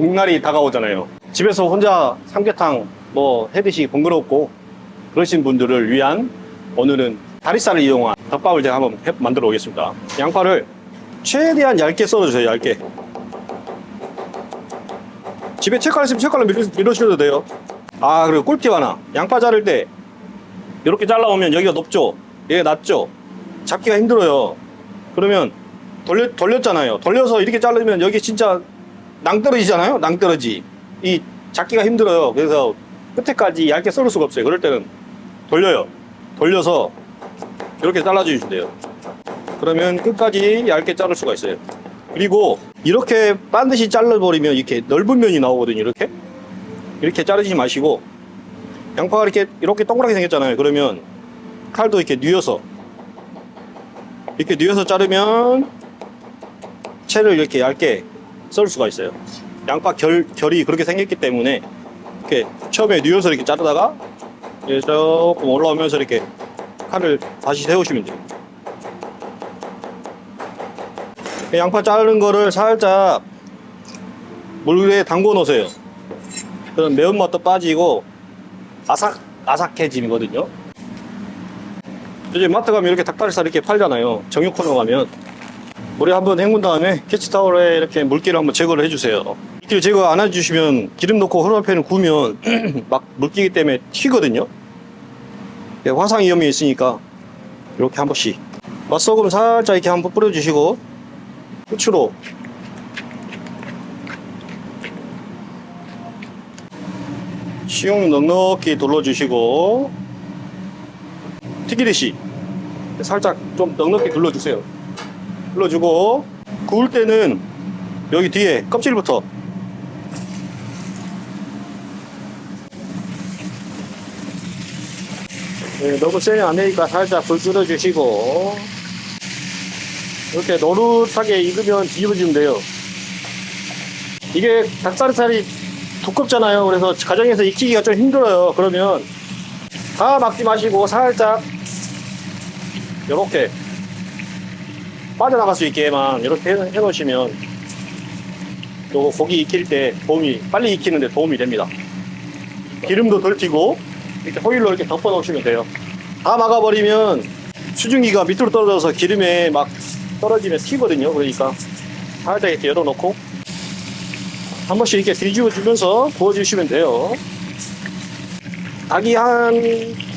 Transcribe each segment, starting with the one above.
복날이 다가오잖아요. 집에서 혼자 삼계탕 뭐 해드시 번거롭고 그러신 분들을 위한 오늘은 다리살을 이용한 덮밥을 제가 한번 해- 만들어 보겠습니다. 양파를 최대한 얇게 썰어주세요. 얇게. 집에 책갈 있으면 책갈로 밀어, 밀어 주셔도 돼요. 아 그리고 꿀팁 하나. 양파 자를 때 이렇게 잘라오면 여기가 높죠? 얘가 낮죠? 잡기가 힘들어요. 그러면 돌려, 돌렸잖아요. 돌려서 이렇게 자르면 여기 진짜 낭떠러지잖아요. 낭떠러지. 이 잡기가 힘들어요. 그래서 끝에까지 얇게 썰을 수가 없어요. 그럴 때는 돌려요. 돌려서 이렇게 잘라주시면 돼요. 그러면 끝까지 얇게 자를 수가 있어요. 그리고 이렇게 반드시 잘라버리면 이렇게 넓은 면이 나오거든요. 이렇게. 이렇게 자르지 마시고 양파가 이렇게 이렇게 동그랗게 생겼잖아요. 그러면 칼도 이렇게 뉘어서 이렇게 뉘어서 자르면 채를 이렇게 얇게 썰 수가 있어요. 양파 결, 결이 그렇게 생겼기 때문에 이렇게 처음에 뉘어서 이렇게 자르다가 조금 올라오면서 이렇게 칼을 다시 세우시면 돼요. 양파 자르는 거를 살짝 물에 담궈 놓으세요. 그럼 매운맛도 빠지고 아삭 아삭해짐이거든요. 이제 마트 가면 이렇게 닭다리살 이렇게 팔잖아요. 정육 코너 가면 물에 한번 헹군 다음에 캐치타올에 이렇게 물기를 한번 제거를 해주세요. 물기를 제거 안 해주시면 기름 넣고 후라이팬을 구우면 막 물기기 때문에 튀거든요. 예, 화상 위험이 있으니까 이렇게 한 번씩 맛소금 살짝 이렇게 한번 뿌려주시고 후추로 식용 넉넉히 둘러주시고 튀기듯이 살짝 좀 넉넉히 둘러주세요. 둘러주고 구울 때는 여기 뒤에 껍질부터 네, 너무 세면 안 되니까 살짝 불 줄여주시고 이렇게 노릇하게 익으면 뒤집어주면 돼요. 이게 닭다리살이 두껍잖아요. 그래서 가정에서 익히기가 좀 힘들어요. 그러면 다 막지 마시고 살짝 이렇게 빠져나갈 수 있게만 이렇게 해, 놓으시면 요 고기 익힐 때 도움이 빨리 익히는데 도움이 됩니다. 기름도 덜 튀고 이렇게 호일로 이렇게 덮어 놓으시면 돼요. 다 막아버리면 수증기가 밑으로 떨어져서 기름에 막 떨어지면 튀거든요. 그러니까 살짝 이렇게 열어놓고 한 번씩 이렇게 뒤집어 주면서 구워 주시면 돼요. 닭이 한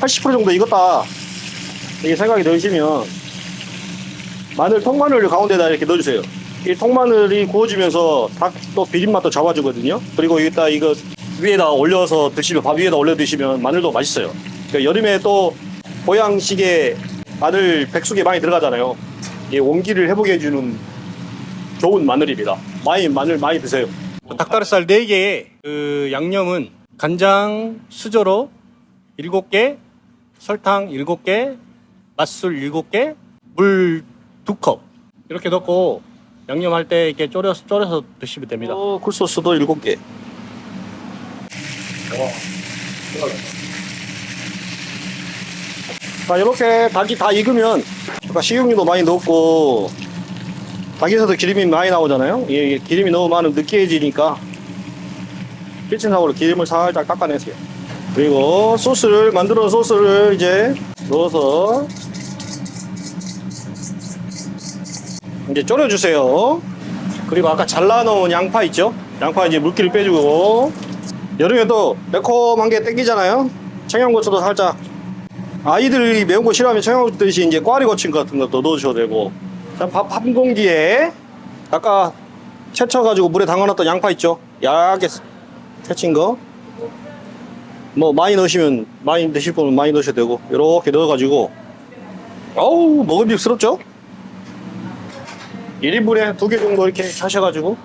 80% 정도 익었다. 이게 생각이 드시면 마늘, 통마늘을 가운데다 이렇게 넣어주세요. 이 통마늘이 구워지면서 닭도 비린맛도 잡아주거든요. 그리고 여기다 이거 위에다 올려서 드시면 밥 위에다 올려 드시면 마늘도 맛있어요. 그러니까 여름에 또 보양식에 마늘 백숙에 많이 들어가잖아요. 이게 온기를 회복해 주는 좋은 마늘입니다. 많이 마늘 많이 드세요. 닭다리살 4개에 그 양념은 간장 수저로 7개, 설탕 7개, 맛술 7개, 물 2컵 이렇게 넣고 양념할 때 이렇게 졸여서 졸여서 드시면 됩니다. 어, 굴소스도 7개. 자, 이렇게 닭이 다 익으면 식용유도 많이 넣고 닭에서도 기름이 많이 나오잖아요. 이게 기름이 너무 많으면 느끼해지니까 키친타올로 기름을 살짝 깎아내세요. 그리고 소스를 만들어 소스를 이제 넣어서 이제 졸여주세요. 그리고 아까 잘라놓은 양파 있죠? 양파 이제 물기를 빼주고 여름에 또 매콤한 게 땡기잖아요. 청양고추도 살짝 아이들이 매운 거 싫어하면 청양고추 대신 이제 꽈리 고추 같은 것도 넣어주셔도 되고 자, 밥한 공기에 아까 채쳐가지고 물에 담가놨던 양파 있죠? 얇게 채친 거. 뭐 많이 넣으시면 많이 드실 분은 많이 넣으셔도 되고 이렇게 넣어가지고 어우 먹음직스럽죠? 1인분에 두 개 정도 이렇게 하셔가지고.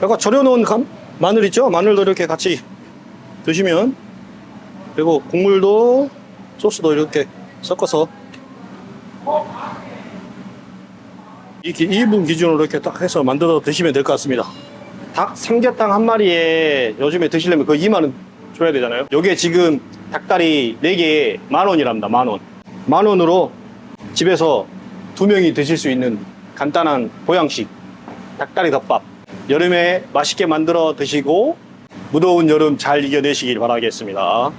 아까 절여놓은 감, 마늘 있죠? 마늘도 이렇게 같이 드시면. 그리고 국물도 소스도 이렇게 섞어서 이 2분 기준으로 이렇게 딱 해서 만들어 드시면 될 것 같습니다. 닭 삼계탕 한 마리에 요즘에 드시려면 그 2만 원 줘야 되잖아요. 여기에 지금 닭다리 4개에 만 원이랍니다. 만 원. 만 원으로 집에서 두 명이 드실 수 있는 간단한 보양식 닭다리 덮밥. 여름에 맛있게 만들어 드시고 무더운 여름 잘 이겨내시길 바라겠습니다.